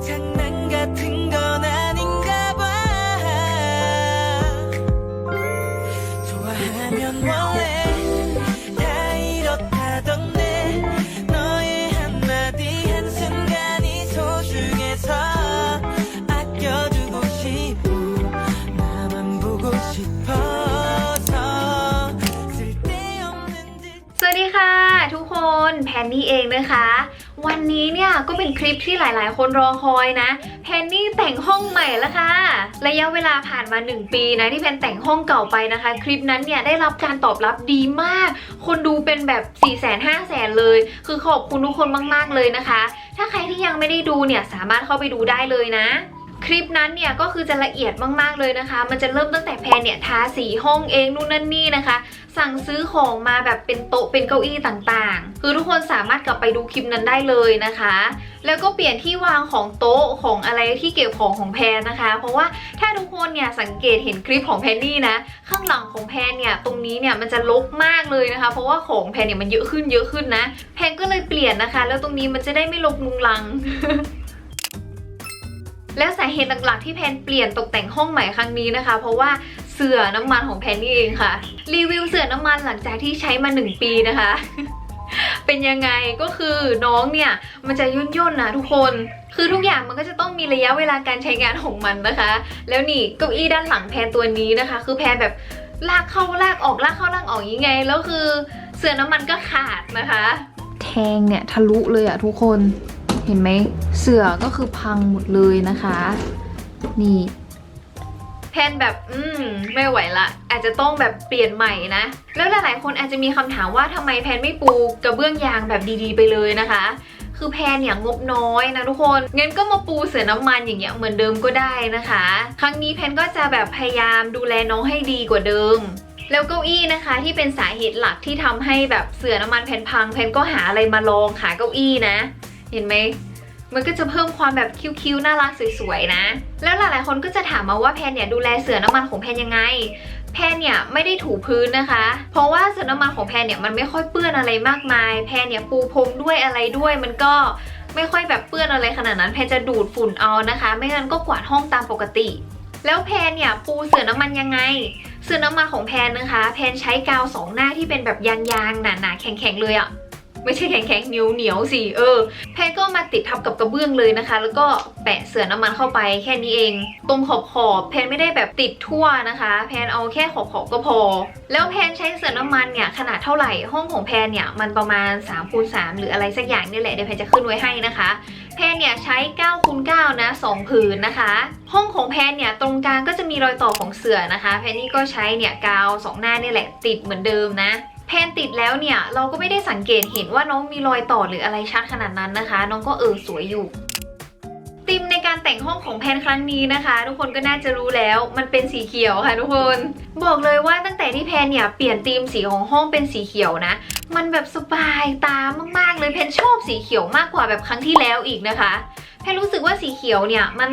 장난 같은 건 아닌가 봐 좋아하면 원래 다 이렇다던데 너의 한마디 한순간이 소중해서 아껴두고 싶고 나만 보고 싶어서 쓸데없는 듯 สวัสดีค่ะ ทุกคนแพนนี่เองนะคะ วันนี้เนี่ยก็เป็นคลิปที่หลาย ๆ คนรอคอยนะ เพนนี่แต่งห้องใหม่แล้วค่ะ ระยะเวลาผ่านมา 1 ปีนะที่เพนแต่งห้องเก่าไปนะคะ คลิปนั้นเนี่ยได้รับการตอบรับดีมาก คนดูเป็นแบบ4 0 0 0 0 0 5 0 0 0นเลย คือขอบคุณทุกคนมาก ๆ เลยนะคะ ถ้าใครที่ยังไม่ได้ดูเนี่ยสามารถเข้าไปดูได้เลยนะ คลิปนั้นเนี่ยก็คือจะละเอียดมากๆเลยนะคะ มันจะเริ่มตั้งแต่แพนเนี่ยทาสีห้องเองนู่นนั่นนี่นะคะ สั่งซื้อของมาแบบเป็นโต๊ะเป็นเก้าอี้ต่างๆ คือทุกคนสามารถกลับไปดูคลิปนั้นได้เลยนะคะ แล้วก็เปลี่ยนที่วางของโต๊ะของอะไรที่เก็บของของแพนนะคะ เพราะว่าถ้าทุกคนเนี่ยสังเกตเห็นคลิปของแพนนี่นะ ข้างหลังของแพนเนี่ยตรงนี้เนี่ยมันจะลกมากเลยนะคะ เพราะว่าของแพนเนี่ยมันเยอะขึ้นเยอะขึ้นนะ แพนก็เลยเปลี่ยนนะคะ แล้วตรงนี้มันจะได้ไม่ลกลุงลัง แล้วสาเหตุหลักๆที่แพนเปลี่ยนตกแต่งห้องใหม่ครั้งนี้นะคะ เพราะว่าเสื่อน้ำมันของแพนนี่เองค่ะ รีวิวเสื่อน้ำมันหลังจากที่ใช้มา 1 ปีนะคะ เป็นยังไงก็คือน้องเนี่ยมันจะย่นย่นๆนะทุกคน คือทุกอย่างมันก็จะต้องมีระยะเวลาการใช้งานของมันนะคะ แล้วนี่เก้าอี้ด้านหลังแพนตัวนี้นะคะ คือแพนแบบลากเข้าลากออกลากเข้าลากออกยังไงแล้วคือเสื่อน้ำมันก็ขาดนะคะ แทงเนี่ยทะลุเลยอะทุกคน เห็นไหมเสือก็คือพังหมดเลยนะคะ นี่แพนแบบ อืม ไม่ไหวละ อาจจะต้องแบบเปลี่ยนใหม่นะ แล้วหลายๆ คนอาจจะมีคำถามว่าทำไมแพนไม่ปูกระเบื้องยางแบบดีๆ ไปเลยนะคะ คือแพนเนี่ยงบน้อยนะทุกคน งั้นก็มาปูเสือน้ำมันอย่างเงี้ยเหมือนเดิมก็ได้นะคะ ครั้งนี้แพนก็จะแบบพยายามดูแลน้องให้ดีกว่าเดิมแล้วเก้าอี้นะคะที่เป็นสาเหตุหลักที่ทำให้แบบเสือน้ำมันแพนพังแพนก็หาอะไรมาลองขาเก้าอี้นะ เห็นไหมมันก็จะเพิ่มความแบบคิ้วๆน่ารักสวยๆนะ แล้วหลายๆคนก็จะถามมาว่าแพนเนี่ยดูแลเสือน้ำมันของแพนยังไง แพนเนี่ยไม่ได้ถูพื้นนะคะ เพราะว่าเสือน้ำมันของแพนเนี่ยมันไม่ค่อยเปื้อนอะไรมากมาย แพนเนี่ยปูพรมด้วยอะไรด้วยมันก็ไม่ค่อยแบบเปื้อนอะไรขนาดนั้นแพนจะดูดฝุ่นเอานะคะ ไม่งั้นก็กวาดห้องตามปกติ แล้วแพนเนี่ยปูเสือน้ำมันยังไงเสือน้ำมันของแพนนะคะ แพนใช้กาวสองหน้าที่เป็นแบบยางๆหนาๆแข็งๆเลยอะ ไม่ใช่แข็งๆเหนียวๆสิเออ แพนก็มาติดทับกับกระเบื้องเลยนะคะ แล้วก็แปะเสือน้ำมันเข้าไปแค่นี้เอง ตรงขอบขอบแพนไม่ได้แบบติดทั่วนะคะ แพนเอาแค่ขอบขอบก็พอ แล้วแพนใช้เสือน้ำมันเนี่ยขนาดเท่าไหร่ห้องของแพนเนี่ยมันประมาณ3คูณ3หรืออะไรสักอย่างนี่แหละเดี๋ยวแพนจะขึ้นไว้ให้นะคะ แพนเนี่ยใช้9คูณ9นะ2ผืนนะคะ ห้องของแพนเนี่ยตรงกลางก็จะมีรอยต่อของเสือนะคะ แพนนี่ก็ใช้เนี่ยกาวสองหน้านี่แหละติดเหมือนเดิมนะ พนติดแล้วเนี่ย เราก็ไม่ได้สังเกตเห็นว่าน้องมีรอยต่อหรืออะไรชัดขนาดนั้นนะคะ น้องก็เออสวยอยู่ธีมในการแต่งห้องของแพนครั้งนี้นะคะ ทุกคนก็น่าจะรู้แล้วมันเป็นสีเขียวค่ะทุกคน บอกเลยว่าตั้งแต่ที่แพนเนี่ยเปลี่ยนธีมสีของห้องเป็นสีเขียวนะ มันแบบสบายตามากๆเลยแพนชอบสีเขียวมากกว่าแบบครั้งที่แล้วอีกนะคะแพนรู้สึกว่าสีเขียวเนี่ยมัน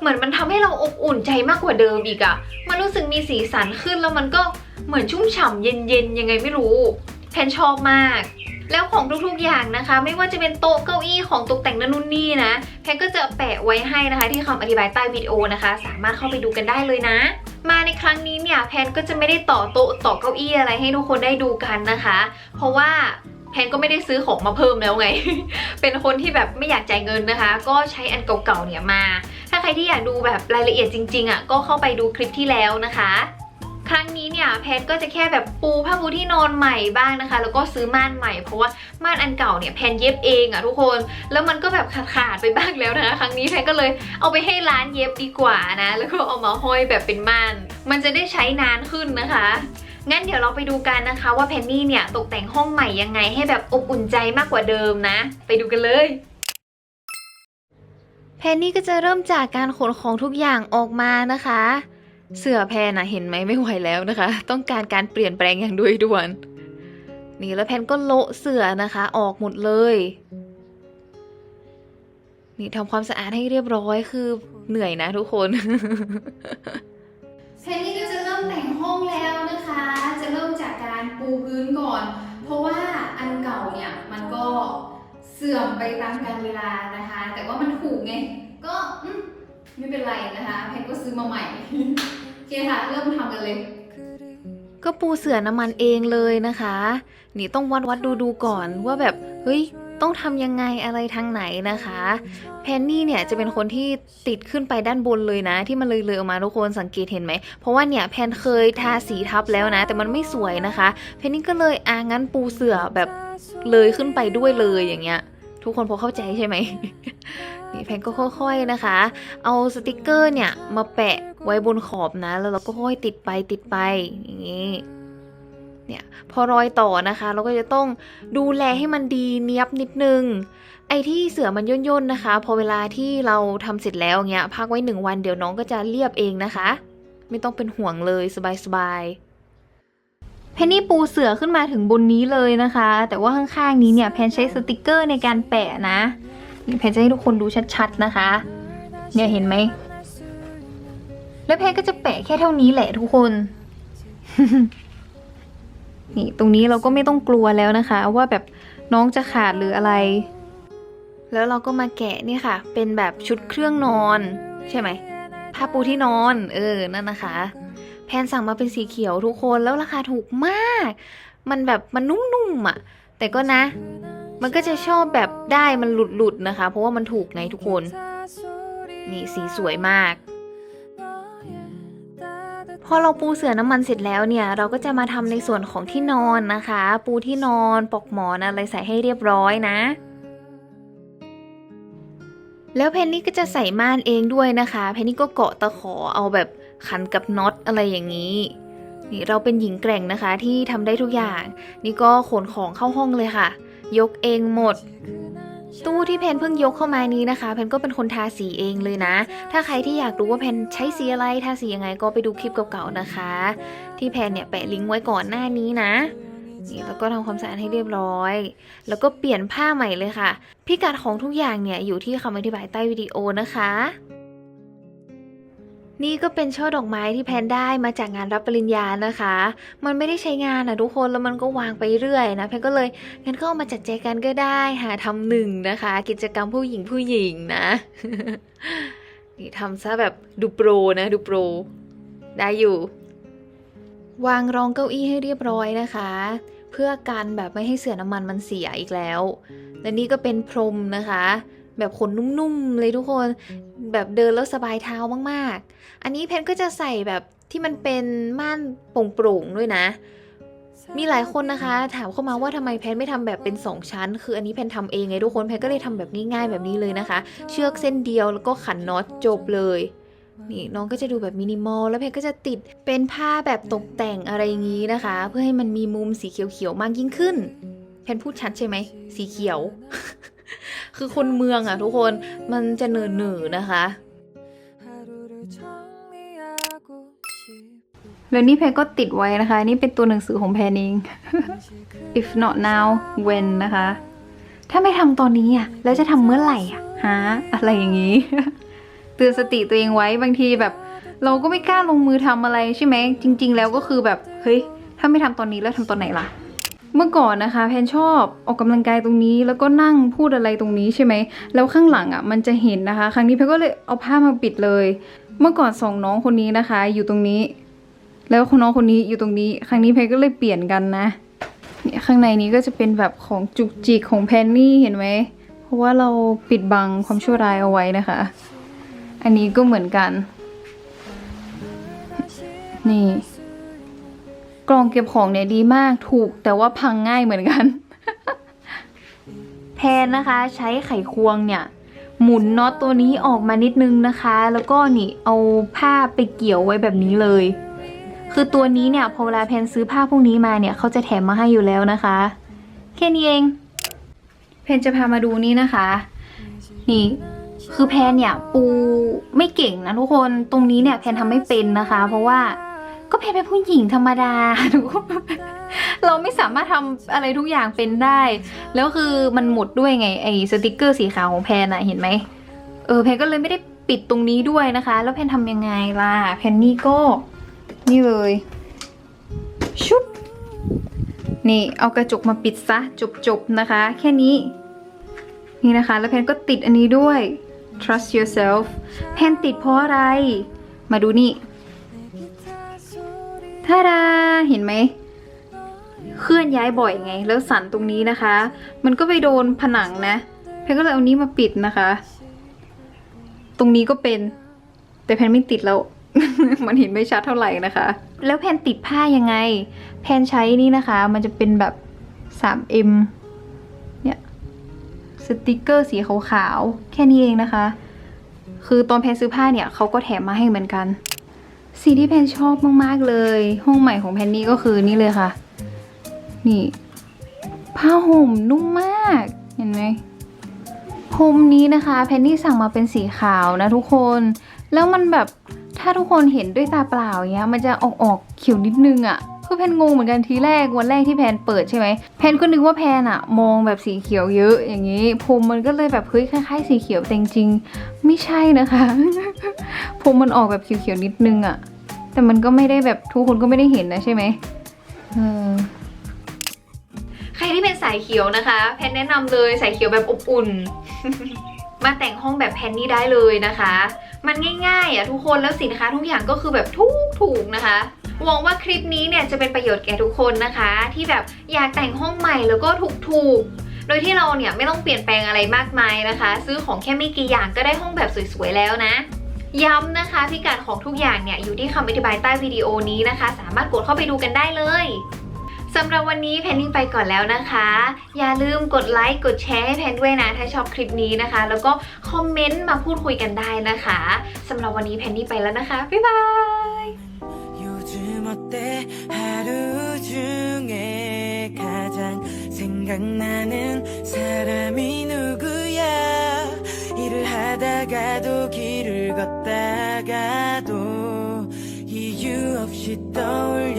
เหมือนมันทำให้เราอบอุ่นใจมากกว่าเดิมอีกอะมันรู้สึกมีสีสันขึ้นแล้วมันก็ เหมือนชุ่มฉ่ำเย็นๆยังไงไม่รู้แพนชอบมาก แล้วของทุกๆอย่างนะคะ ไม่ว่าจะเป็นโต๊ะเก้าอี้ของตกแต่งนั่นนู่นนี่นะแพนก็จะแปะไว้ให้นะคะ ที่คำอธิบายใต้วิดีโอนะคะ สามารถเข้าไปดูกันได้เลยนะ มาในครั้งนี้เนี่ยแพนก็จะไม่ได้ต่อโต๊ะต่อเก้าอี้อะไรให้ทุกคนได้ดูกันนะคะ เพราะว่าแพนก็ไม่ได้ซื้อของมาเพิ่มแล้วไง เป็นคนที่แบบไม่อยากจ่ายเงินนะคะ ก็ใช้อันเก่าๆเนี่ยมา ถ้าใครที่อยากดูแบบรายละเอียดจริงๆอะก็เข้าไปดูคลิปที่แล้วนะคะ ครั้งนี้เนี่ยแพนก็จะแค่แบบปูผ้าปูที่นอนใหม่บ้างนะคะ แล้วก็ซื้อม่านใหม่เพราะว่าม่านอันเก่าเนี่ยแพนเย็บเองอะทุกคน แล้วมันก็แบบขาดๆไปบ้างแล้วนะคะครั้งนี้แพนก็เลยเอาไปให้ร้านเย็บดีกว่านะ แล้วก็เอามาห้อยแบบเป็นม่าน มันจะได้ใช้นานขึ้นนะคะงั้นเดี๋ยวเราไปดูกันนะคะว่าแพนนี่เนี่ยตกแต่งห้องใหม่ยังไงให้แบบอบอุ่นใจมากกว่าเดิมนะ ไปดูกันเลยแพนนี่ก็จะเริ่มจากการขนของทุกอย่างออกมานะคะ เสือแพนอะเห็นไหมไม่ไหวแล้วนะคะ ต้องการการเปลี่ยนแปลงอย่างด่วนด่วนนี่แล้วแพนก็โละเสือนะคะ ออกหมดเลยนี่ทำความสะอาดให้เรียบร้อยคือเหนื่อยนะทุกคนแพนนี่ก็จะเริ่มแต่งห้องแล้วนะคะ จะเริ่มจากการปูพื้นก่อน เพราะว่าอันเก่าเนี่ยมันก็เสื่อมไปตามกาลเวลานะคะ แต่ว่ามันถูกไงก็ไม่เป็นไรนะคะ แพนก็ซื้อมาใหม่ เคค่ะ เริ่มทำกันเลย ก็ปูเสื่อน้ำมันเองเลยนะคะ นี่ต้องวัดวัดดูดูก่อนว่าแบบ เฮ้ย ต้องทำยังไงอะไรทางไหนนะคะ แพนนี่เนี่ยจะเป็นคนที่ติดขึ้นไปด้านบนเลยนะ ที่มันเลยเลยๆออกมาทุกคนสังเกตเห็นไหม เพราะว่าเนี่ยแพนเคยทาสีทับแล้วนะ แต่มันไม่สวยนะคะ แพนนี่ก็เลยอ่างั้นปูเสื่อแบบเลยขึ้นไปด้วยเลยอย่างเงี้ย ทุกคนพอเข้าใจใช่ไหม แพนก็ค่อยๆนะคะ เอาสติกเกอร์เนี่ยมาแปะไว้บนขอบนะ แล้วเราก็ค่อยติดไปติดไปอย่างนี้เนี่ยพอรอยต่อนะคะ เราก็จะต้องดูแลให้มันดีเนียบนิดนึง ไอ้ที่เสือมันย่นๆนะคะ พอเวลาที่เราทำเสร็จแล้วเงี้ยพักไว้หนึ่งวันเดี๋ยวน้องก็จะเรียบเองนะคะ ไม่ต้องเป็นห่วงเลยสบายๆเพนนี่ปูเสือขึ้นมาถึงบนนี้เลยนะคะ แต่ว่าข้างๆนี้เนี่ยแพนใช้สติกเกอร์ในการแปะนะ นี่แพนจะให้ทุกคนดูชัดๆนะคะ เนี่ยเห็นไหม แล้วแพนก็จะแปะแค่เท่านี้แหละทุกคน นี่ตรงนี้เราก็ไม่ต้องกลัวแล้วนะคะ ว่าแบบน้องจะขาดหรืออะไร แล้วเราก็มาแกะนี่ค่ะ เป็นแบบชุดเครื่องนอน ใช่ไหมผ้าปูที่นอน เออนั่นนะคะ แพนสั่งมาเป็นสีเขียวทุกคนแล้วราคาถูกมาก มันแบบมันนุ่มๆอะ แต่ก็นะ มันก็จะชอบแบบได้มันหลุดๆนะคะ เพราะว่ามันถูกไงทุกคน นี่สีสวยมาก พอเราปูเสื่อน้ำมันเสร็จแล้วเนี่ย เราก็จะมาทำในส่วนของที่นอนนะคะ ปูที่นอนปอกหมอนอะไรใส่ให้เรียบร้อยนะแล้วเพนนี่ก็จะใส่ม่านเองด้วยนะคะ เพนนี่ก็เกาะตะขอเอาแบบขันกับน็อตอะไรอย่างนี้ นี่เราเป็นหญิงแกร่งนะคะที่ทำได้ทุกอย่าง นี่ก็ขนของเข้าห้องเลยค่ะ ยกเองหมด ตู้ที่เพนเพิ่งยกเข้ามานี้นะคะ เพนก็เป็นคนทาสีเองเลยนะ ถ้าใครที่อยากรู้ว่าเพนใช้สีอะไรทาสียังไงก็ไปดูคลิปเก่าๆนะคะ ที่แพนเนี่ยแปะลิงก์ไว้ก่อนหน้านี้นะนี่แล้วก็ทำความสะอาดให้เรียบร้อย แล้วก็เปลี่ยนผ้าใหม่เลยค่ะ พิกัดของทุกอย่างเนี่ยอยู่ที่คำอธิบายใต้วิดีโอนะคะ นี่ก็เป็นช่อดอกไม้ที่แพนได้มาจากงานรับปริญญานะคะ มันไม่ได้ใช้งานนะทุกคนแล้วมันก็วางไปเรื่อยนะแพนก็เลยงั้นก็เอามาจัดแจกันก็ได้หาทำหนึ่งนะคะ กิจกรรมผู้หญิงผู้หญิงนะ นี่ทำซะแบบดูโปรนะดูโปร ได้อยู่ วางรองเก้าอี้ให้เรียบร้อยนะคะ เพื่อกันแบบไม่ให้เสื่อน้ำมันมันเสียอีกแล้ว และนี่ก็เป็นพรมนะคะ แบบขนนุ่มๆเลยทุกคน แบบเดินแล้วสบายเท้ามากๆ อันนี้เพนก็จะใส่แบบที่มันเป็นม่านโปร่งๆด้วยนะ มีหลายคนนะคะ ถามเข้ามาว่าทำไมแพนไม่ทำแบบเป็น 2 ชั้น คืออันนี้แพนทำเองไงทุกคนแพนก็เลยทำแบบง่ายๆแบบนี้เลยนะคะ เชือกเส้นเดียวแล้วก็ขันน็อตจบเลยนี่น้องก็จะดูแบบมินิมอลแล้วแพนก็จะติดเป็นผ้าแบบตกแต่งอะไรอย่างนี้นะคะ เพื่อให้มันมีมุมสีเขียวๆมากยิ่งขึ้นแพนพูดชัดใช่ไหมสีเขียว คือคนเมืองอะทุกคนมันจะเหนื่อยๆนะคะ แล้วนี่แพนก็ติดไว้นะคะ นี่เป็นตัวหนังสือของแพนเอง if not now when นะคะ ถ้าไม่ทำตอนนี้อะแล้วจะทำเมื่อไหร่อะฮะอะไรอย่างนี้ เตือนสติตัวเองไว้บางทีแบบ เราก็ไม่กล้าลงมือทำอะไรใช่ไหมจริง ๆ แล้วก็คือแบบเฮ้ยถ้าไม่ทำตอนนี้แล้วทำตอนไหนล่ะ เมื่อก่อนนะคะแพนชอบออกกำลังกายตรงนี้ แล้วก็นั่งพูดอะไรตรงนี้ใช่ไหมแล้วข้างหลังอะมันจะเห็นนะคะ ครั้งนี้แพนก็เลยเอาผ้ามาปิดเลย เมื่อก่อนสองน้องคนนี้นะคะ อยู่ตรงนี้ แล้วคนน้องคนนี้อยู่ตรงนี้ ครั้งนี้เพนก็เลยเปลี่ยนกันนะเนี่ยข้างในนี้ก็จะเป็นแบบของจุกจิกของแพนนี่เห็นไหมเพราะว่าเราปิดบังความชั่วร้ายเอาไว้นะคะ อันนี้ก็เหมือนกัน นี่ กล่องเก็บของเนี่ยดีมากถูกแต่ว่าพังง่ายเหมือนกันแพนนะคะใช้ไขควงเนี่ยหมุนน็อตตัวนี้ออกมานิดนึงนะคะ แล้วก็นี่เอาผ้าไปเกี่ยวไว้แบบนี้เลย คือตัวนี้เนี่ยพอเวลาแพนซื้อผ้าพวกนี้มาเนี่ยเขาจะแถมมาให้อยู่แล้วนะคะ แค่นี้เองเพนจะพามาดูนี่นะคะ นี่คือแพนเนี่ยปูไม่เก่งนะทุกคนตรงนี้เนี่ยแพนทำไม่เป็นนะคะ เพราะว่า ก็แพนเป็นผู้หญิงธรรมดาทุกคนเราไม่สามารถทำอะไรทุกอย่างเป็นได้ แล้วคือมันหมดด้วยไงไอ้สติกเกอร์สีขาวของแพนอะเห็นไหมเออแพนก็เลยไม่ได้ปิดตรงนี้ด้วยนะคะ แล้วแพนทำยังไงล่ะแพนนี่ก็ นี่เลยชุบนี่เอากระจกมาปิดซะจบๆนะคะ แค่นี้ นี่นะคะ แล้วแพนก็ติดอันนี้ด้วย trust yourself แพนติดเพราะอะไร มาดูนี่ ท่าดาเห็นไหมเคลื่อนย้ายบ่อยไง แล้วสันตรงนี้นะคะ มันก็ไปโดนผนังนะแพนก็เลยเอานี้มาปิดนะคะ ตรงนี้ก็เป็น แต่แพนไม่ติดแล้ว มันเห็นไม่ชัดเท่าไหร่นะคะ แล้วแพนติดผ้ายังไง แพนใช้นี่นะคะ มันจะเป็นแบบ 3M เนี่ยสติกเกอร์สีขาวๆแค่นี้เองนะคะ คือตอนแพนซื้อผ้าเนี่ยเขาก็แถมมาให้เหมือนกัน สีที่แพนชอบมากๆเลย ห้องใหม่ของแพนนี่ก็คือนี่เลยค่ะ นี่ผ้าห่มนุ่มมากเห็นไหมพรมนี้นะคะแพนนี่สั่งมาเป็นสีขาวนะทุกคน แล้วมันแบบถ้าทุกคนเห็นด้วยตาเปล่าเงี้ยมันจะออกออกเขียวนิดนึงอะ่ะคือแพนงงเหมือนกันทีแรกวันแรกที่แพนเปิดใช่ไหมแพนก็นึกว่าแพนอะมองแบบสีเขียวเยอะอย่างงี้พรมมันก็เลยแบบเฮ้ยคล้ายๆสีเขียวแต่จริงไม่ใช่นะคะพรมมันออกแบบเขียวๆนิดนึงอะ่ะ แต่มันก็ไม่ได้แบบทุกคนก็ไม่ได้เห็นนะใช่ไหมเออใครที่เป็นสายเขียวนะคะ แพนแนะนำเลยสายเขียวแบบอบอุ่น มาแต่งห้องแบบแพนนี่ได้เลยนะคะ มันง่ายๆอะทุกคนแล้วสินค้าทุกอย่างก็คือแบบถูกถูกนะคะหวังว่าคลิปนี้เนี่ยจะเป็นประโยชน์แก่ทุกคนนะคะ ที่แบบอยากแต่งห้องใหม่แล้วก็ถูกถูกๆ โดยที่เราเนี่ยไม่ต้องเปลี่ยนแปลงอะไรมากมายนะคะ ซื้อของแค่ไม่กี่อย่างก็ได้ห้องแบบสวยๆแล้วนะ ย้ำนะคะพิกัดของทุกอย่างเนี่ยอยู่ที่คำอธิบายใต้วิดีโอนี้นะคะ สามารถกดเข้าไปดูกันได้เลย สำหรับวันนี้แพนนี่ไปก่อนแล้วนะคะ อย่าลืมกดไลค์ กดแชร์ให้แพนด้วยนะ ถ้าชอบคลิปนี้นะคะ แล้วก็คอมเมนต์มาพูดคุยกันได้นะคะสำหรับวันนี้แพนนี่ไปแล้วนะคะ บ๊ายบาย 요즘 어때 하루 중에 가장 생각나는 사람이 누구야 일을 하다가도 길을 걷다가도 이유 없이 떠